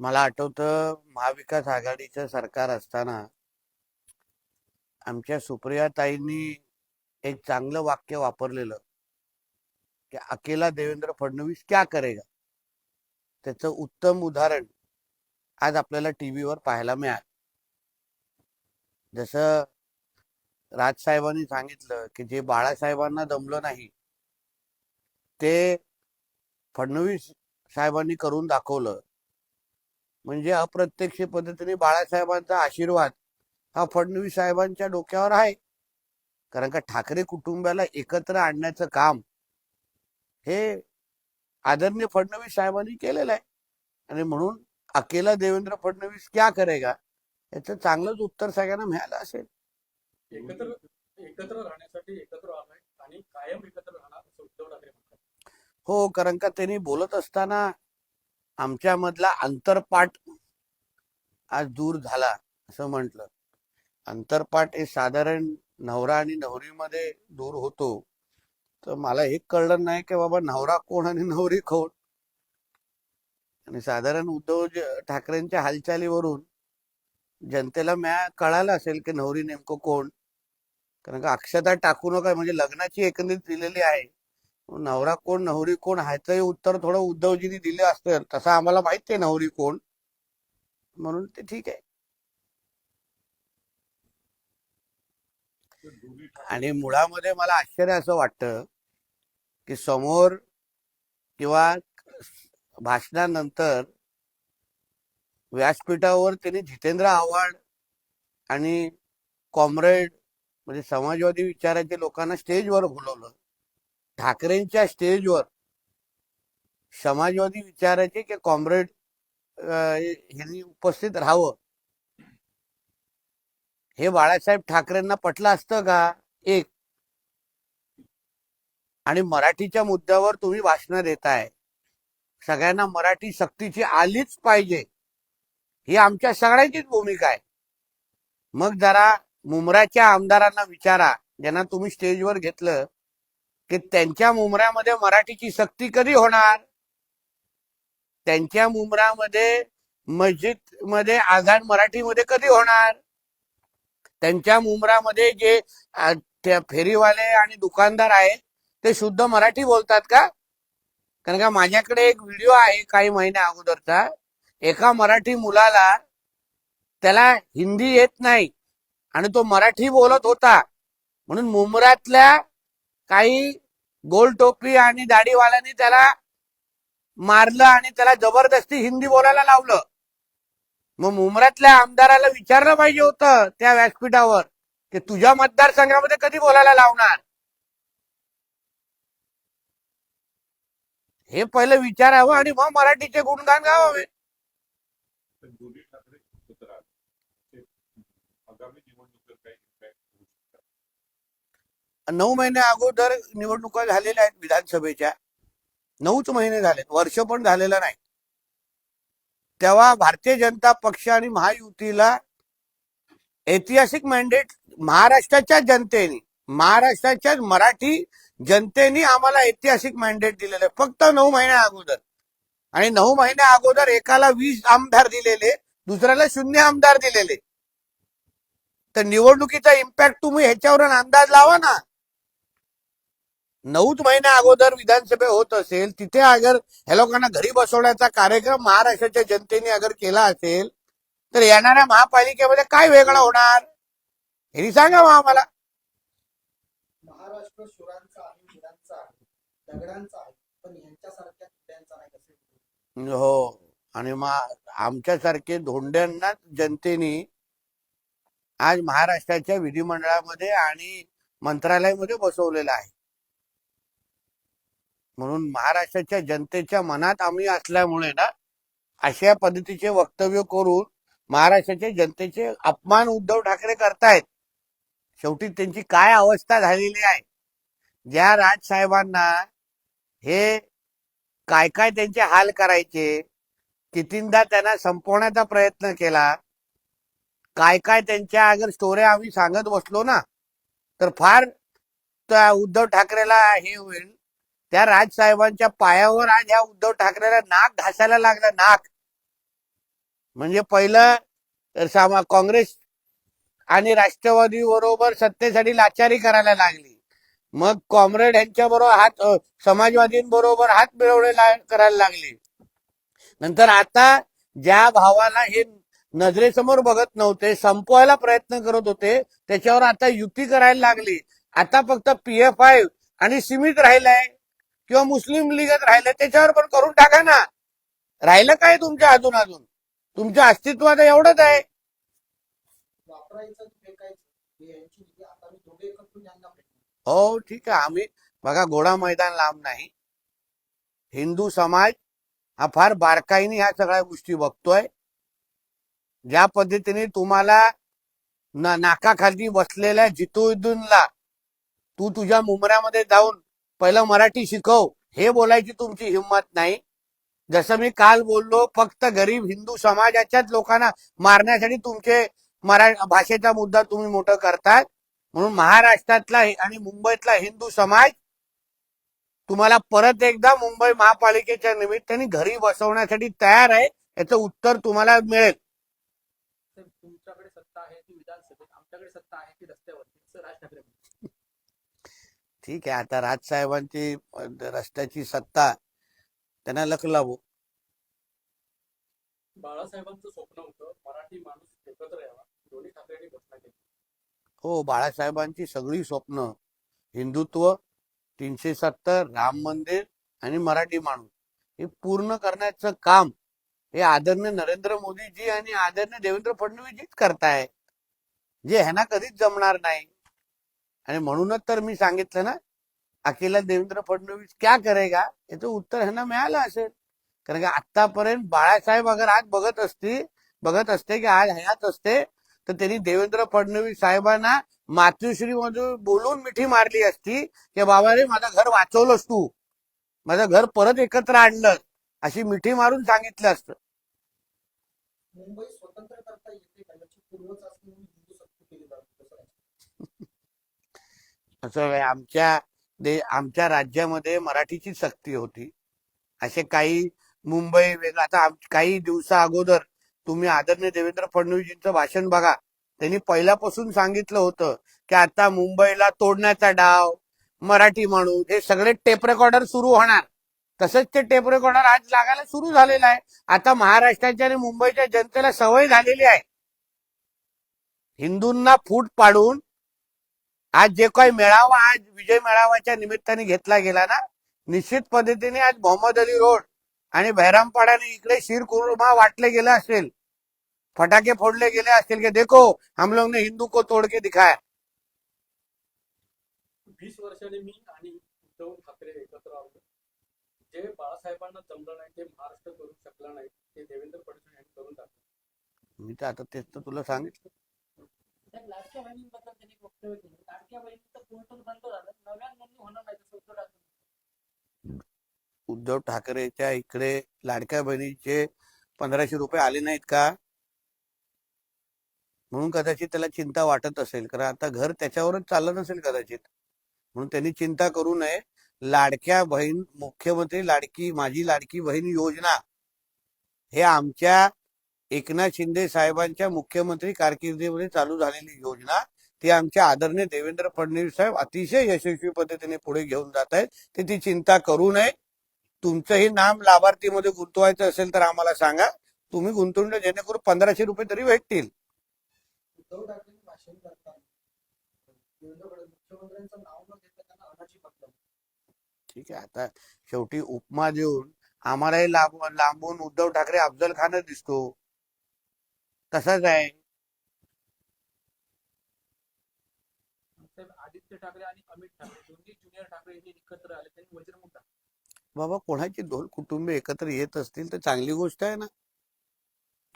मला आठवतं महाविकास आघाडीचं सरकार असताना आमच्या सुप्रियाताईंनी एक चांगलं वाक्य वापरलेलं की अकेला देवेंद्र फडणवीस क्या करेगा? त्याचं उत्तम उदाहरण आज आपल्याला टीव्हीवर पाहायला मिळालं. जसं राजसाहेबांनी सांगितलं की जे बाळासाहेबांना दमलं नाही ते फडणवीस साहेबांनी करून दाखवलं. म्हणजे अप्रत्यक्ष पद्धतीने बाळासाहेबांचा आशीर्वाद हा फडणवीस साहेबांच्या डोक्यावर आहे. कारण का ठाकरे कुटुंबाला एकत्र आणण्याचं काम हे आदरणीय फडणवीस साहेबांनी केलेलं आहे. आणि म्हणून अकेला देवेंद्र फडणवीस क्या करेगा? याचं चांगलंच उत्तर सगळ्यांना मिळालं असेल. एकत्र एकत्र राहण्यासाठी एकत्र आणि कायम एकत्र राहणार हो कारण का त्यांनी बोलत असताना आमच्यामधला अंतरपाठ आज दूर झाला असं म्हटलं. अंतरपाठ हे साधारण नवरा आणि नवरीमध्ये दूर होतो. तर मला हे कळलं नाही की बाबा नवरा कोण आणि नवरी कोण? आणि साधारण उद्धव ठाकरेंच्या हालचालीवरून जनतेला म्या कळालं असेल की नवरी नेमकं कोण? कारण का अक्षता टाकू नका म्हणजे लग्नाची एकंदरीत दिलेली आहे. नवरा कोण नवरी कोण ह्याचंही उत्तर थोडं उद्धवजींनी दिलं असतं तसं आम्हाला माहीत आहे नवरी कोण. म्हणून ते ठीक आहे. आणि मुळामध्ये मला आश्चर्य असं वाटतं की समोर किंवा भाषणानंतर व्यासपीठावर त्यांनी जितेंद्र आव्हाड आणि कॉम्रेड म्हणजे समाजवादी विचाराच्या लोकांना स्टेजवर बोलवलं. ठाकरेंच्या स्टेजवर समाजवादी विचाराचे की कॉम्रेड यांनी उपस्थित राहावं. हे बाळासाहेब ठाकरेंना पटलं असतं का? एक. आणि मराठीच्या मुद्द्यावर तुम्ही भाषणं देताय. सगळ्यांना मराठी सक्तीची आलीच पाहिजे. ही आमच्या सगळ्यांचीच भूमिका आहे. मग जरा मुमराच्या आमदारांना विचारा. ज्यांना तुम्ही स्टेजवर घेतलं की त्यांच्या मुमऱ्यामध्ये मराठीची सक्ती कधी होणार? त्यांच्या मुमरामध्ये मस्जिदमध्ये आझान मराठीमध्ये कधी होणार? त्यांच्या मुमरामध्ये जे त्या फेरीवाले आणि दुकानदार आहेत ते शुद्ध मराठी बोलतात का? कारण का माझ्याकडे एक व्हिडिओ आहे काही महिन्या अगोदरचा. एका मराठी मुलाला त्याला हिंदी येत नाही आणि तो मराठी बोलत होता. म्हणून मुंबरातल्या काही गोल टोपी आणि दाढीवाल्यांनी त्याला मारलं आणि त्याला जबरदस्ती हिंदी बोलायला लावलं. मग मुंबरातल्या आमदाराला विचारलं पाहिजे होतं त्या व्यासपीठावर की तुझ्या मतदारसंघामध्ये कधी बोलायला लावणार? हे पहिलं विचारावं आणि मग मराठीचे गुणगान गावावे तर दोन्ही ठाकरे एकत्र आले ते आगामी निवडणुकीत काही impact होऊ शकतात. नऊ महिने अगोदर निवडणुका झालेल्या आहेत विधानसभेच्या. नऊच महिने झाले वर्ष पण झालेलं नाही. तेव्हा भारतीय जनता पक्ष आणि महायुतीला ऐतिहासिक मॅन्डेट महाराष्ट्राच्या जनतेने महाराष्ट्राच्या मराठी जनतेने आम्हाला ऐतिहासिक मॅन्डेट दिलेलं आहे. फक्त नऊ महिन्या अगोदर. आणि नऊ महिन्या अगोदर एकाला वीस आमदार दिलेले दुसऱ्याला शून्य आमदार दिलेले. तर निवडणुकीचा इम्पॅक्ट तुम्ही ह्याच्यावर अंदाज लावा ना. नऊच महिन्या अगोदर विधानसभा होत असेल तिथे अगर ह्या लोकांना घरी बसवण्याचा कार्यक्रम महाराष्ट्राच्या जनतेने अगर केला असेल तर येणाऱ्या महापालिकेमध्ये काय वेगळं होणार? हे सांगा मग आम्हाला. महाराष्ट्र शुरांचा आहे वीरांचा आहे दगडांचा आहे पण यांच्यासारख्या किल्ल्यांचा नाही कसे हो आणि मग आमच्यासारखे धोंड्यांना जनतेने आज महाराष्ट्राच्या विधिमंडळामध्ये आणि मंत्रालयामध्ये बसवलेलं आहे. म्हणून महाराष्ट्राच्या जनतेच्या मनात आम्ही असल्यामुळे ना अशा पद्धतीचे वक्तव्य करून महाराष्ट्राच्या जनतेचे अपमान उद्धव ठाकरे करतायत. शेवटी त्यांची काय अवस्था झालेली आहे? ज्या राजसाहेबांना हे काय काय त्यांचे हाल करायचे कितींदा त्यांना संपवण्याचा प्रयत्न केला काय काय त्यांच्या अगर स्टोऱ्या आम्ही सांगत बसलो ना तर फार त्या उद्धव ठाकरेला हे होईल. त्या राजसाहेबांच्या पायावर आज ह्या उद्धव ठाकरेला नाक घासायला लागलं नाक. म्हणजे पहिलं सामा काँग्रेस आणि राष्ट्रवादी बरोबर सत्तेसाठी लाचारी करायला लागली. मग कॉम्रेड यांच्या बरोबर हात समाजवादींबरोबर हात मिळवणे करायला लागली. नंतर आता ज्या भावाला हे नजरेसमोर बघत नव्हते संपवायला प्रयत्न करत होते त्याच्यावर आता युती करायला लागली. आता फक्त पीएफ आय आणि सीमित राहिलाय. किंवा मुस्लिम लीगच राहिलंय त्याच्यावर पण करून टाका ना. राहिलं काय तुमच्या अजून अजून तुमच्या अस्तित्वात एवढंच आहे. फेकायचं हे ठीक आहे. आम्ही बघा घोडा मैदान लांब नाही. हिंदू समाज हा फार बारकाईने ह्या सगळ्या गोष्टी बघतोय. ज्या पद्धतीने तुम्हाला न- नाकाखाली बसलेल्या जितुद्दीनला तू तुझ्या मुमऱ्यामध्ये जाऊन पहिलं मराठी शिकव. हे बोलायची तुमची हिंमत नाही. जसं मी काल बोललो फक्त गरीब हिंदू समाजाच्याच लोकांना मारण्यासाठी तुमचे मरा भाषेचा मुद्दा तुम्ही मोठं करतात. म्हणून महाराष्ट्रातला आणि मुंबईतला हिंदू समाज तुम्हाला परत एकदा मुंबई महापालिकेच्या निमित्ताने घरी बसवण्यासाठी तयार आहे याचं उत्तर तुम्हाला मिळेल. तुमच्याकडे सत्ता आहे ती विधानसभेत आमच्याकडे सत्ता आहे ती रस्त्यावरती राज ठाकरे ठीक आहे. आता राजसाहेबांची रस्त्याची सत्ता त्यांना लख लावू. बाळासाहेबांचं स्वप्न होतं मराठी माणूस एकत्र यावा. दोन्ही ठाकरेंनी घोषणा केली. हो बाळासाहेबांची सगळी स्वप्न हिंदुत्व तीनशे सत्तर राम मंदिर आणि मराठी माणूस हे पूर्ण करण्याचं काम हे आदरणीय नरेंद्र मोदीजी आणि आदरणीय देवेंद्र फडणवीसजीच करताय जे ह्यांना कधीच जमणार नाही. आणि म्हणूनच तर मी सांगितलं ना अकेला देवेंद्र फडणवीस क्या करेगा? याचं उत्तर ह्यांना मिळालं असेल. कारण की आतापर्यंत बाळासाहेब अगर आज बघत असती बघत असते की आज हयात असते तर त्यांनी देवेंद्र फडणवीस साहेबांना मातृश्री मधून बोलून मिठी मारली असती की बाबा रे माझं घर वाचवलंस तू. माझं घर परत एकत्र आणलं अशी मिठी मारून सांगितलं असतं. मुंबई स्वतंत्र करता येते का याची पूर्वचाचणी म्हणून हिंदू सक्ती केली जाते कसं आहे? असं आमच्या दे आमच्या राज्यामध्ये मराठीची सक्ती होती. असे काही मुंबई वेगळं आता काही दिवसा अगोदर तुम्ही आदरणीय देवेंद्र फडणवीसजींचं भाषण बघा. त्यांनी पहिल्यापासून सांगितलं होतं की आता मुंबईला तोडण्याचा डाव मराठी माणूस हे सगळे टेप रेकॉर्डर सुरू होणार. तसंच ते टेप रेकॉर्डर आज लागायला सुरू झालेलं आहे. आता महाराष्ट्राच्या आणि मुंबईच्या जनतेला सवय झालेली आहे. हिंदूंना फूट पाडून आज जे काही मेळावा आज विजय मेळाव्याच्या निमित्ताने घेतला गेला ना निश्चित पद्धतीने आज मोहम्मद अली रोड आणि बहरामपाड्याने इकडे शीर कुर्मा वाटले गेले असेल फटाके फोडले गेले असतील की देखो हम लोग ने हिंदू को तोड़ के दिखाया. वीस वर्षांनी मी आणि उद्धव ठाकरे एकत्र आलो जे बाळासाहेबांना जमलं नाही ते महाराष्ट्र करू शकला नाही ते देवेंद्र फडणवीस यांनी करून टाकलं मी तर आता तेच तर तुला सांगितलं साहेब, लाडक्या बहिणींबद्दल त्यांनी वक्तव्य केलं लाडक्या बहिणीचं पोर्टल बंद झालं नव्या नोंदणी होणार नाही तसं उद्धव ठाकरे उद्धव ठाकरेच्या इकडे लाडक्या बहिणीचे पंधराशे रुपये आले नाहीत का? म्हणून कदाचित त्याला चिंता वाटत असेल. कारण आता घर त्याच्यावरच चाललं नसेल कदाचित. म्हणून त्यांनी चिंता करू नये. लाडक्या बहीण मुख्यमंत्री लाडकी माझी लाडकी बहीण योजना हे आमच्या एकनाथ शिंदे साहेबांच्या मुख्यमंत्री कारकिर्दीमध्ये चालू झालेली योजना. ती आमच्या आदरणीय देवेंद्र फडणवीस साहेब अतिशय यशस्वी पद्धतीने पुढे घेऊन जात आहेत. ते ती चिंता करू नये. तुमचंही नाम लाभार्थीमध्ये गुंतवायचं असेल तर आम्हाला सांगा. तुम्ही गुंतवून जेणेकरून पंधराशे रुपये तरी भेटतील. ठीक आहे आता शेवटी उपमा देऊन आम्हालाही लांबून उद्धव ठाकरे अफजल खान दिसतो. तसाच आहे. आदित्य ठाकरे आणि अमित ठाकरे दोन्ही ज्युनियर ठाकरे यांनी एकत्र आले त्यांनी वज्रमुख बाबा कोणाची दोन कुटुंबे एकत्र येत असतील तर चांगली गोष्ट आहे ना.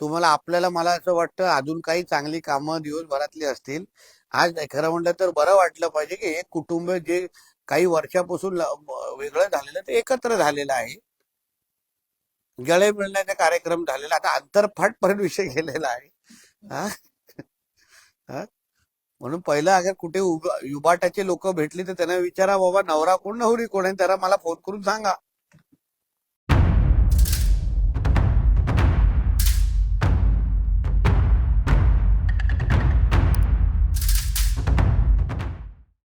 तुम्हाला आपल्याला मला असं वाटतं अजून काही चांगली कामं दिवसभरातली असतील. आज खरं म्हणलं तर बरं वाटलं पाहिजे की एक कुटुंब जे काही वर्षापासून वेगळं झालेलं ते एकत्र झालेलं आहे. गळे मिळण्याचा कार्यक्रम झालेला आता अंतरफाट पर्यंत विषय गेलेला आहे. म्हणून पहिलं अगर कुठे उब- युबाटाचे लोक भेटली तर त्यांना विचारा बाबा नवरा कोण नवरी कोण आहे? त्याला मला फोन करून सांगा.